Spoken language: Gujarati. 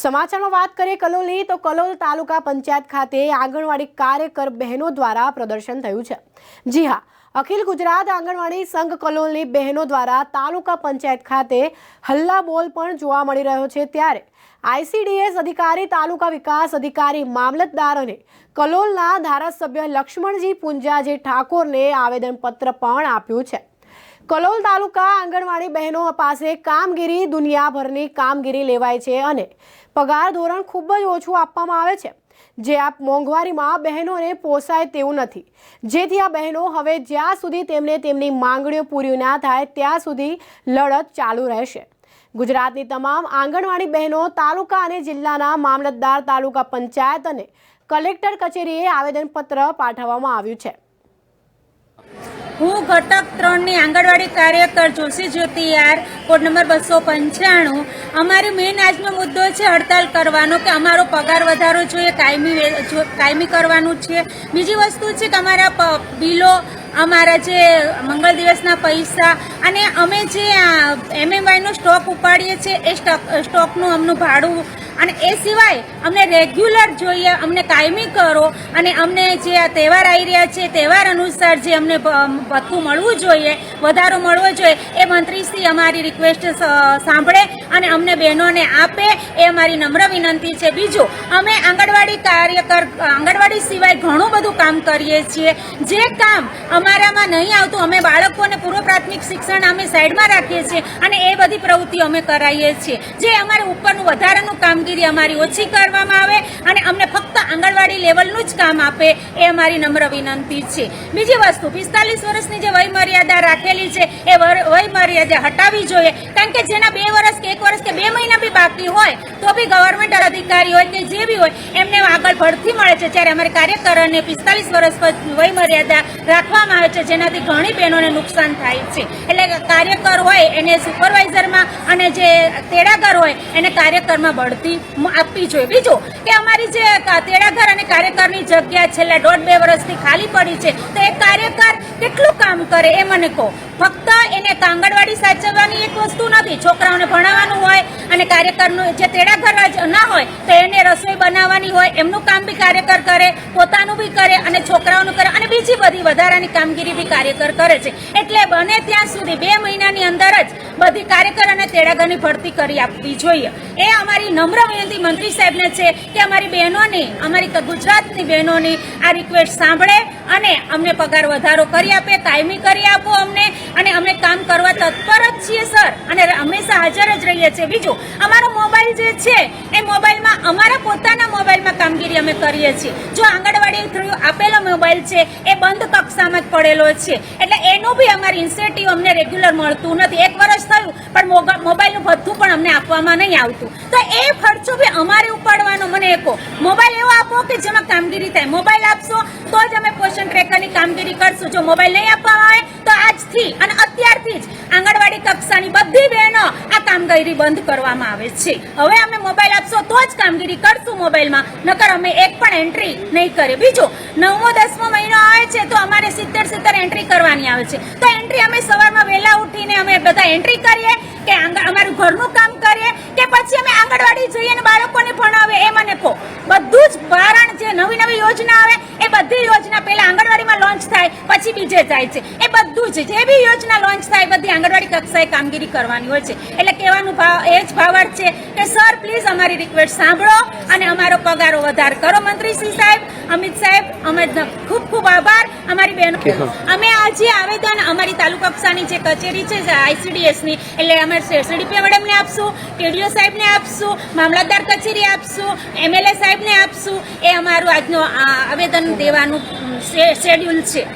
સમાચારમાં વાત કરીએ કલોલની, તો કલોલ તાલુકા પંચાયત ખાતે આંગણવાડી કાર્યકર બહેનો દ્વારા પ્રદર્શન થયું છે. જી હા, અખિલ ગુજરાત આંગણવાડી સંઘ કલોલની બહેનો દ્વારા તાલુકા પંચાયત ખાતે હલ્લા બોલ પણ જોવા મળી રહ્યો છે ત્યારે આઈસીડીએસ અધિકારી, તાલુકા વિકાસ અધિકારી, મામલતદાર અને કલોલના ધારાસભ્ય લક્ષ્મણજી પુંજાજી ઠાકોરને આવેદનપત્ર પણ આપ્યું છે. કલોલ તાલુકા આંગણવાડી બહેનો પાસે કામગીરી દુનિયાભરની કામગીરી લેવાય છે અને પગાર ધોરણ ખૂબ જ ઓછું આપવામાં આવે છે. જે આ મોંઘવારીમાં બહેનોને પોસાય તેવું નથી. જેથી આ બહેનો હવે જ્યાં સુધી તેમને તેમની માંગણીઓ પૂરી ના થાય, ત્યાં સુધી લડત ચાલુ રહેશે. ગુજરાતની તમામ આંગણવાડી બહેનો તાલુકા અને જિલ્લાના મામલતદાર તાલુકા પંચાયત અને કલેક્ટર કચેરીએ આવેદનપત્ર પાઠવવામાં આવ્યું છે. હું ઘટક ત્રણની આંગણવાડી કાર્યકર જોશી જ્યોતિયાર કોડ નંબર બસો પંચાણું. અમારી મેઇન આજનો મુદ્દો છે હડતાલ કરવાનો કે અમારો પગાર વધારો જોઈએ, કાયમી કાયમી કરવાનું છે. બીજી વસ્તુ છે કે અમારા બિલો અમારા જે મંગળ દિવસના પૈસા અને અમે જે એમએમવાયનો સ્ટોક ઉપાડીએ છીએ, એ સ્ટોક સ્ટોકનું અમનું ભાડું. અને એ સિવાય અમને રેગ્યુલર જોઈએ, અમને કાયમી કરો અને અમને જે આ તહેવાર આવી રહ્યા છે, તહેવાર અનુસાર જે અમને ભથ્થું મળવું જોઈએ, વધારો મળવો જોઈએ, એ મંત્રીશ્રી અમારી રિક્વેસ્ટ સાંભળે અને અમને બહેનોને આપે, એ અમારી નમ્ર વિનંતી છે. બીજું, અમે આંગણવાડી કાર્યકર, આંગણવાડી સિવાય ઘણું બધું કામ કરીએ છીએ. જે કામ અમારામાં નહીં આવતું. અમે બાળકોને પૂર્વ પ્રાથમિક શિક્ષણ અમે સાઈડમાં રાખીએ છીએ અને એ બધી પ્રવૃત્તિઓ અમે કરાવીએ છીએ. જે અમારે ઉપરનું વધારાનું કામગીરી અમારી ઓછી કરવામાં આવે અને અમને ફક્ત આંગણવાડી લેવલનું જ કામ આપે એ અમારી નમ્ર વિનંતી છે. બીજી વસ્તુ, પિસ્તાલીસ વર્ષની જે વયમર્યાદા રાખેલી છે, એ વર- હટાવી જોઈએ. કારણ કે જેના બે વર્ષ કે એક વર્ષ કે બે મહિના બી બાકી હોય, તો બી ગવર્મેન્ટ અધિકારી હોય કે જે બી હોય, એમને આગળ ભરતી મળે છે. જ્યારે અમારે કાર્યકરોને પિસ્તાલીસ વર્ષ પછી વય રાખવામાં આવે છે, જેનાથી ઘણી બહેનોને નુકસાન થાય છે. એટલે કાર્યકર હોય, એને સુપરવાઇઝરમાં અને જે તેડાગર હોય, એને કાર્યકરમાં બઢતી આપવી જોઈએ. બીજું કે અમારી જે તેડાગર અને કાર્યકરની જગ્યા છેલ્લા દોઢ બે વર્ષથી ખાલી પડી છે, તો એ કાર્યકર કેટલું કામ કરે એ મને કહો. ફક્ત એને કાંગણવાડી સાચવવાની એક વસ્તુ નથી, છોકરાઓને ભણાવવાનું હોય અને કાર્યકરનું જે તેડાગર જ ના હોય, તો એને રસોઈ બનાવવાની હોય, એમનું કામ બી કાર્યકર કરે, પોતાનું બી કરે અને છોકરાઓનું કરે અને બીજી બધી વધારાની કામગીરી બી કાર્યકર કરે છે. એટલે બને ત્યાં સુધી બે મહિનાની અંદર જ બધી કાર્યકર અને તેડાઘરની ભરતી કરી આપવી જોઈએ. એ અમારી નમ્ર વિનંતી મંત્રી સાહેબને છે કે અમારી બહેનોની, અમારી ગુજરાતની બહેનોની આ રિક્વેસ્ટ સાંભળે અને અમને પગાર વધારો કરી આપે કાયમી કરી આપો અમને અને અમે કામ કરવા તત્પર જ છીએ, સર. અને હંમેશા હાજર જ રહીએ છીએ. બીજું અમારો મોબાઈલ જે છે, એ મોબાઈલમાં અમારા પોતાના મોબાઈલમાં કામગીરી અમે કરીએ છીએ. જો આંગણવાડી થ્રુ આપેલો મોબાઈલ છે, એ બંધ કક્ષામાં જ પડેલો છે. એટલે એનું બી અમારી ઇન્સેન્ટિવ અમને રેગ્યુલર મળતું નથી. એક વર્ષ થયું, પણ મોબાઈલનું બધું પણ અમને આપવામાં નહીં આવતું. તો એ ખર્ચો બી અમારે ઉપાડવાનો. મને એકો, મોબાઈલ એવો આપો કે જેમાં કામગીરી થાય. મોબાઈલ આપશો, તો જ અમે પોષણ ટ્રેકરની કામગીરી કરશું. જો મોબાઈલ નહીં આપવામાં આવે, તો આજથી અને અત્યારથી જ આંગણવાડી કક્ષાની બધી બહેનો કામગીરી બંધ કરવામાં આવે છે. હવે અમે મોબાઈલ આપશો તો જ કામગીરી કરશું મોબાઈલમાં. નકર અમે એક પણ એન્ટ્રી નહીં કરીએ. બીજું, નવમો, દસમો મહિનો આવે છે તો અમારે સિત્તેર સિત્તેર એન્ટ્રી કરવાની આવે છે. તો એન્ટ્રી અમે સવારમાં વહેલા ઉઠીને અમે બધા એન્ટ્રી કરીએ. કે અમારું ઘરનું કામ કરીએ કે પછી અમે આંગણવાડી જઈએ અને બાળકોને ભણાવે એ મને કહો. બધું જ ભારણ જે નવી નવી યોજના આવે એ બધી યોજના પહેલા આંગણવાડીમાં લોન્ચ થાય પછી બીજે જાય છે. એ બધું જ જે બી યોજના લોન્ચ થાય બધી આંગણવાડી કક્ષાએ કામગીરી કરવાની હોય છે. એટલે કહેવાનું ભાવ એ જ ભાવાર્થ છે કે સર પ્લીઝ અમારી રિક્વેસ્ટ સાંભળો અને અમારો પગારો વધાર. કરો મંત્રી શ્રી સાહેબ અમિત સાહેબ અમે ખૂબ ખૂબ આભાર. અમારી બહેનો અમે આજે આવેદન અમારી તાલુકા કક્ષાની જે કચેરી છે આઈસીડીએસની, એટલે અમે સીડીપી મેડમને આપશું, ટીડીઓ સાહેબને આપશું, મામલતદાર કચેરી આપશું, એમએલએ સાહેબને આપશું. એ અમારું આજનો આવેદન દેવાનું શેડ્યુલ છે.